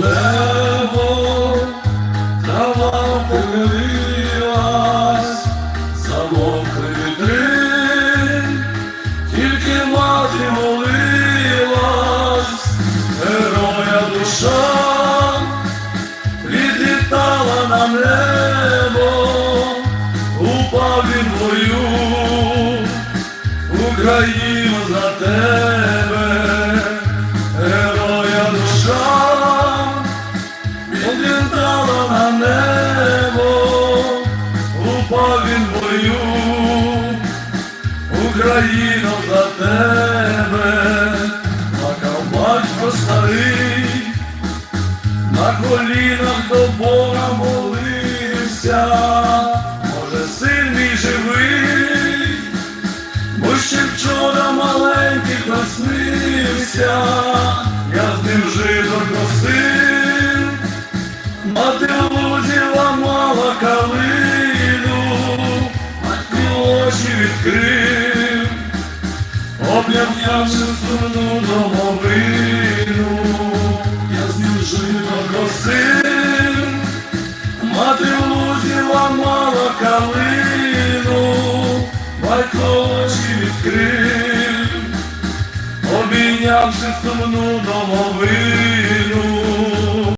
небо, трава похилилась, замовкли вітри, тільки мати молилась, героя душа відлітала на небо, упав він бою, Україна за тебе, Україна за тебе, плакав батько старий, на колінах до Бога молився, може син мій живий, бо ще вчора маленький наснився, я з ним жито косив, мати в лузі ламала калину, мати очі відкрив, обнявши струну домовину, я жито косив, мати в лузі ламала калину, батько очі відкрив, обійнявши сумну домовину.